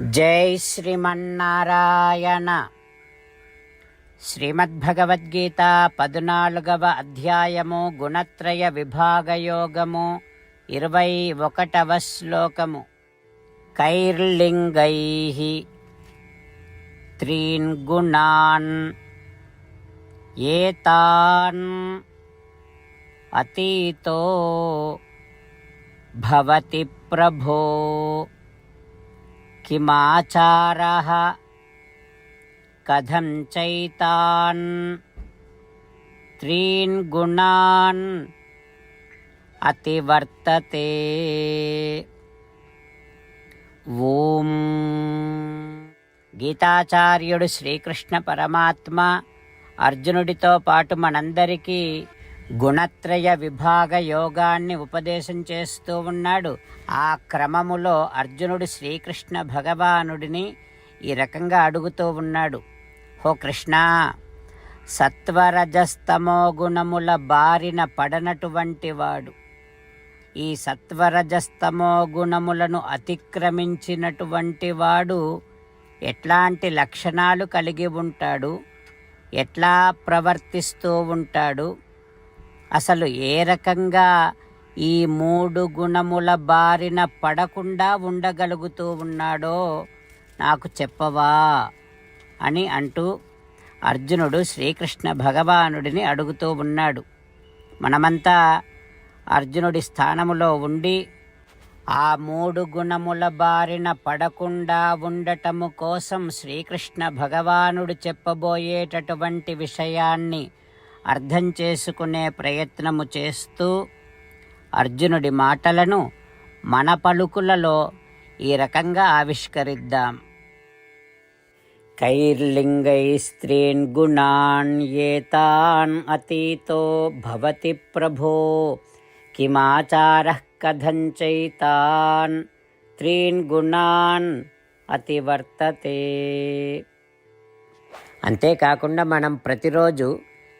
జై శ్రీమన్నారాయణ. శ్రీమద్భగవద్గీత పద్నాలుగవ అధ్యాయము గుణత్రయ విభాగయోగము ఇరవై ఒకటవ శ్లోకము. కైర్లింగై త్రీన్ గుణాన్ ఏతాన్ అతీతో భవతి ప్రభో किमाचारः कथं चैतान् त्रीन् गुणान् अतिवर्तते ఓం గీతాచార్యుడు శ్రీకృష్ణ పరమాత్మ అర్జునుడితో పాటు మనందరికీ గుణత్రయ విభాగ యోగాన్ని ఉపదేశం చేస్తూ ఉన్నాడు. ఆ క్రమములో అర్జునుడు శ్రీకృష్ణ భగవానుడిని ఈ రకంగా అడుగుతూ ఉన్నాడు. హో కృష్ణ సత్వరజస్తమో గుణముల బారిన పడనటువంటి వాడు. ఈ సత్వరజస్తమో గుణములను అతిక్రమించినటువంటి వాడు ఎట్లాంటి లక్షణాలు కలిగి ఉంటాడు? ఎట్లా ప్రవర్తిస్తూ ఉంటాడు? అసలు ఏ రకంగా ఈ మూడు గుణముల బారిన పడకుండా ఉండగలుగుతూ ఉన్నాడో నాకు చెప్పవా అని అంటూ అర్జునుడు శ్రీకృష్ణ భగవానుడిని అడుగుతూ ఉన్నాడు. మనమంతా అర్జునుడి స్థానములో ఉండి ఆ మూడు గుణముల బారిన పడకుండా ఉండటము కోసం శ్రీకృష్ణ భగవానుడు చెప్పబోయేటటువంటి విషయాన్ని అర్థం చేసుకునే ప్రయత్నము చేస్తూ అర్జునుడి మాటలను మన పలుకులలో ఈ రకంగా ఆవిష్కరిద్దాం. కైర్లింగై స్త్రీన్ గుణాన్ ఏతాన్ అతీతో భవతి ప్రభో కిమాచార కథంచైతాన్ త్రీన్ గుణాన్ అతివర్తతే. అంతేకాకుండా మనం ప్రతిరోజు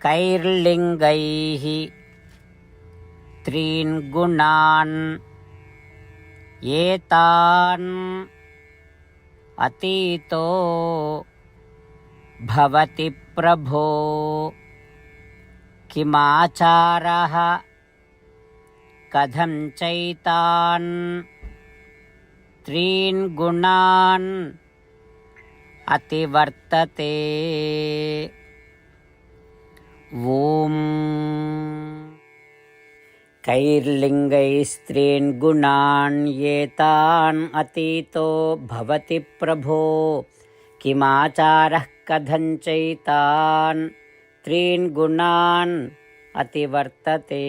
కైర్లింగై త్రీన్ గుణాన్ ఏతాన్ అతీతో భవతి ప్రభో కిమాచారः కథం చైతాన్ త్రీన్ గుణాన్ అతివర్తతే ఓం कैर्लिङ्गैस्त्रीन् गुणान् एतान् अतीतो भवति प्रभो किमाचारः कथञ्चैतान् त्रीन् गुणान् अतिवर्तते